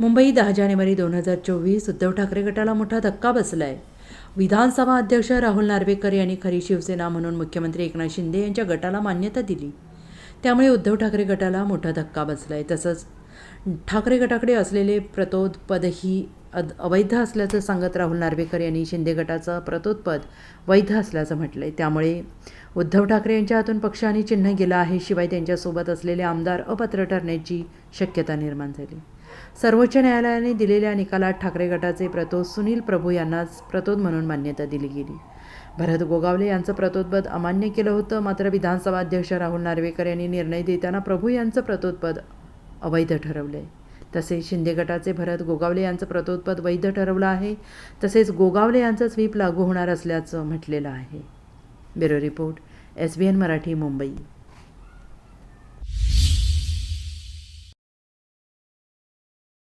मुंबई दहा जानेवारी दोन हजार चोवीस उद्धव ठाकरे गटाला मोठा धक्का बसला आहे विधानसभा अध्यक्ष राहुल नार्वेकर यांनी खरी शिवसेना म्हणून मुख्यमंत्री एकनाथ शिंदे यांच्या गटाला मान्यता दिली. त्यामुळे उद्धव ठाकरे गटाला मोठा धक्का बसला आहे तसंच ठाकरे गटाकडे असलेले प्रतोद पदही अद अवैध असल्याचं सांगत राहुल नार्वेकर यांनी शिंदे गटाचं प्रतोत्पद वैध असल्याचं म्हटलं आहे त्यामुळे उद्धव ठाकरे यांच्या हातून पक्षाने चिन्ह गेलं आहे शिवाय त्यांच्यासोबत असलेले आमदार अपात्र ठरण्याची शक्यता निर्माण झाली. सर्वोच्च न्यायालयाने दिलेल्या निकालात ठाकरे गटाचे प्रतोद सुनील प्रभू यांनाच प्रतोद म्हणून मान्यता दिली गेली. भरत गोगावले यांचं प्रतोदपद अमान्य केलं होतं मात्र विधानसभा अध्यक्ष राहुल नार्वेकर यांनी निर्णय देताना प्रभू यांचं प्रतोदपद अवैध ठरवलं आहे तसेच शिंदे गटाचे भरत गोगावले यांचं प्रतोदपद वैध ठरवलं आहे तसेच गोगावले यांचं स्वीप लागू होणार असल्याचं म्हटलेलं आहे. Bureau report S B N Marathi Mumbai.